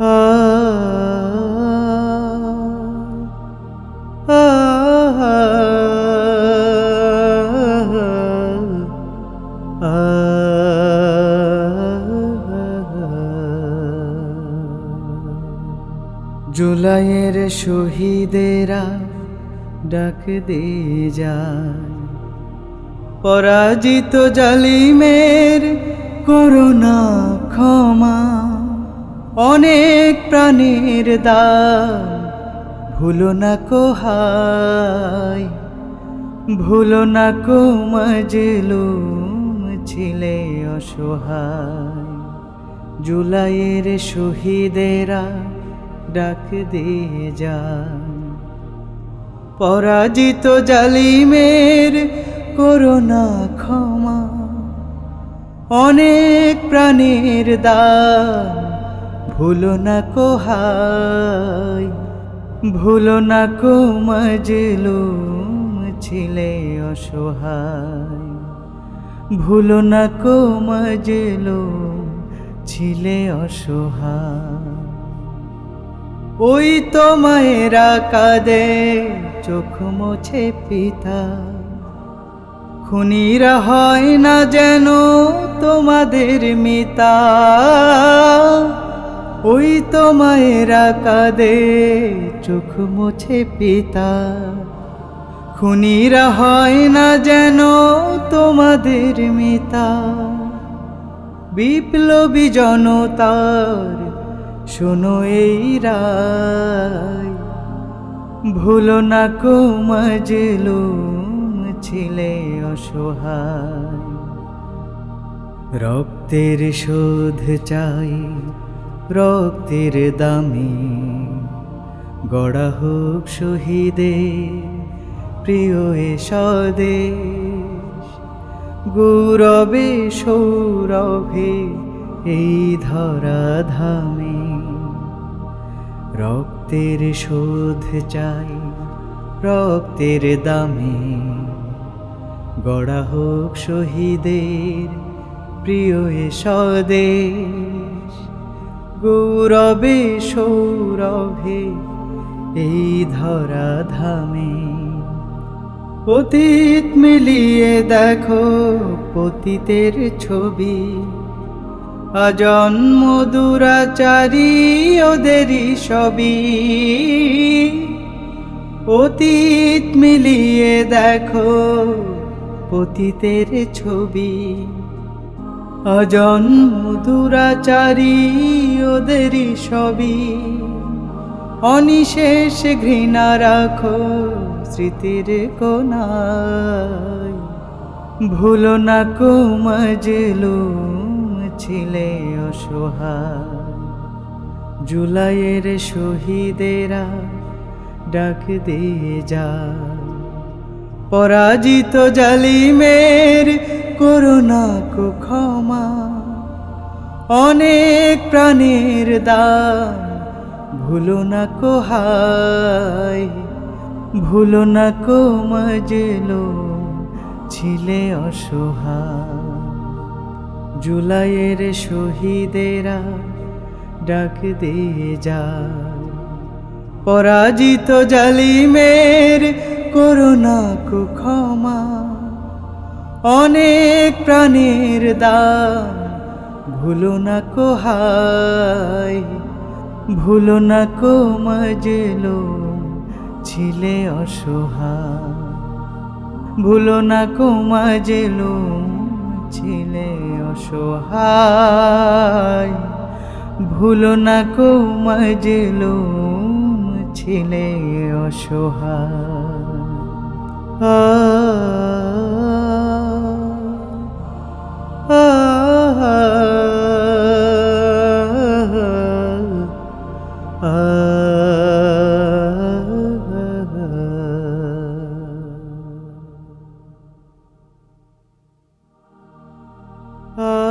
জুলাইয়ের শহীদেরা ডাক দিয়ে যায়। পরাজিত জালিমের করোনা ক্ষমা অনেক প্রাণীর দান ভুলো না কোহাই ভুলো না কো মজলুম ছিলে অসহায়। জুলাইয়ের শহীদেরা ডাক দিয়ে যায় পরাজিত জালিমের করোনা ক্ষমা। অনেক প্রাণীর দান ভুলো না কোহাই ভুলো না কো মজলুম ছিলে অসহায়। ভুলো না কো মজলুম ছিলে অসহায়। ওই তো মায়েরা কাঁদে, চোখ মোছে পিতা। খুনিরা হয় না যেন তোমাদের মিতা। ওই তো মায়েরা কাঁদে চোখ মোছে পিতা। খুনিরা হয় না যেন তোমাদের মিতা। বিপ্লবী জনতার শোনো এই রায়। ভুলো না কো মজলুম ছিলে অসহায়। রক্তের শোধ চাই রক্তের দামে গড়া হোক শহীদের প্রিয় এ স্বদেশ গৌরবে, সৌরভে এই ধরা ধামে রক্তের শোধ চাই, রক্তের দামে গড়া হোক শহীদের প্রিয় এ স্বদেশ গৌরবে, সৌরভে, এই ধরা ধামে অতীত মিলিয়ে দেখো পতিতের ছবি। অজন্ম দুরাচারী ওদেরই সবই। অতীত মিলিয়ে দেখো পতিতের ছবি। অজন্ম দুরাচারী ওদেরই সবই। অনিশেষ ঘৃণা রাখো স্মৃতির কোনায় ভুলো না কো মজলুম ছিলে অসহায়। জুলাইয়ের শহীদেরা ডাক দিয়ে যায়। পরাজিত জালিমের করোনা কো ক্ষমা। অনেক প্রাণের দান, ভুলো না কো হায়, ভুলো না কো মজলো ছিলে অসহায়। জুলাইয়ের শহীদেরা ডাক দিয়ে যায়। পরাজিত জালিমের করোনা কো ক্ষমা। অনেক প্রাণের দান ভুলো না কো হায় ভুলো না কো ছিলে অসহায়। ভুলো না কো ছিলে অসহায়। ভুলো না কো মজলো, ছিলে অসহায়। Uh.